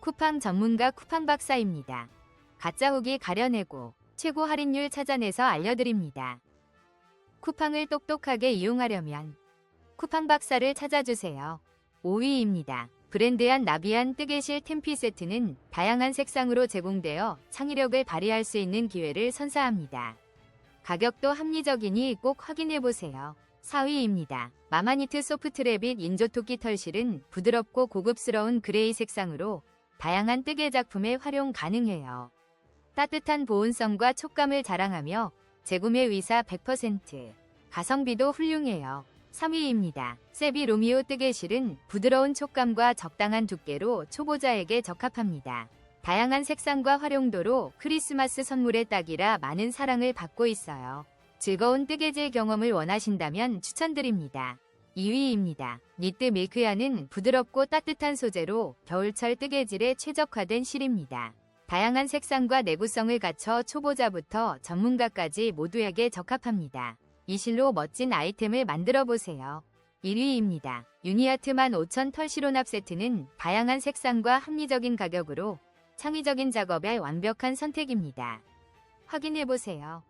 쿠팡 전문가 쿠팡 박사입니다. 가짜 후기 가려내고 최고 할인율 찾아내서 알려드립니다. 쿠팡을 똑똑하게 이용하려면 쿠팡 박사를 찾아주세요. 5위입니다. 브랜드한 나비안 뜨개실 템피 세트는 다양한 색상으로 제공되어 창의력을 발휘할 수 있는 기회를 선사합니다. 가격도 합리적이니 꼭 확인해보세요. 4위입니다. 마마니트 소프트래빗 인조토끼 털실은 부드럽고 고급스러운 그레이 색상으로 다양한 뜨개 작품에 활용 가능해요. 따뜻한 보온성과 촉감을 자랑하며 재구매 위사 100%, 가성비도 훌륭해요. 3위입니다. 세비 로미오 뜨개실은 부드러운 촉감과 적당한 두께로 초보자에게 적합합니다. 다양한 색상과 활용도로 크리스마스 선물에 딱이라 많은 사랑을 받고 있어요. 즐거운 뜨개질 경험을 원하신다면 추천드립니다. 2위입니다. 니트 밀크야는 부드럽고 따뜻한 소재로 겨울철 뜨개질에 최적화된 실입니다. 다양한 색상과 내구성을 갖춰 초보자부터 전문가까지 모두에게 적합합니다. 이 실로 멋진 아이템을 만들어 보세요. 1위입니다. 유니아트 15,000 털시로납 세트는 다양한 색상과 합리적인 가격으로 창의적인 작업에 완벽한 선택입니다. 확인해 보세요.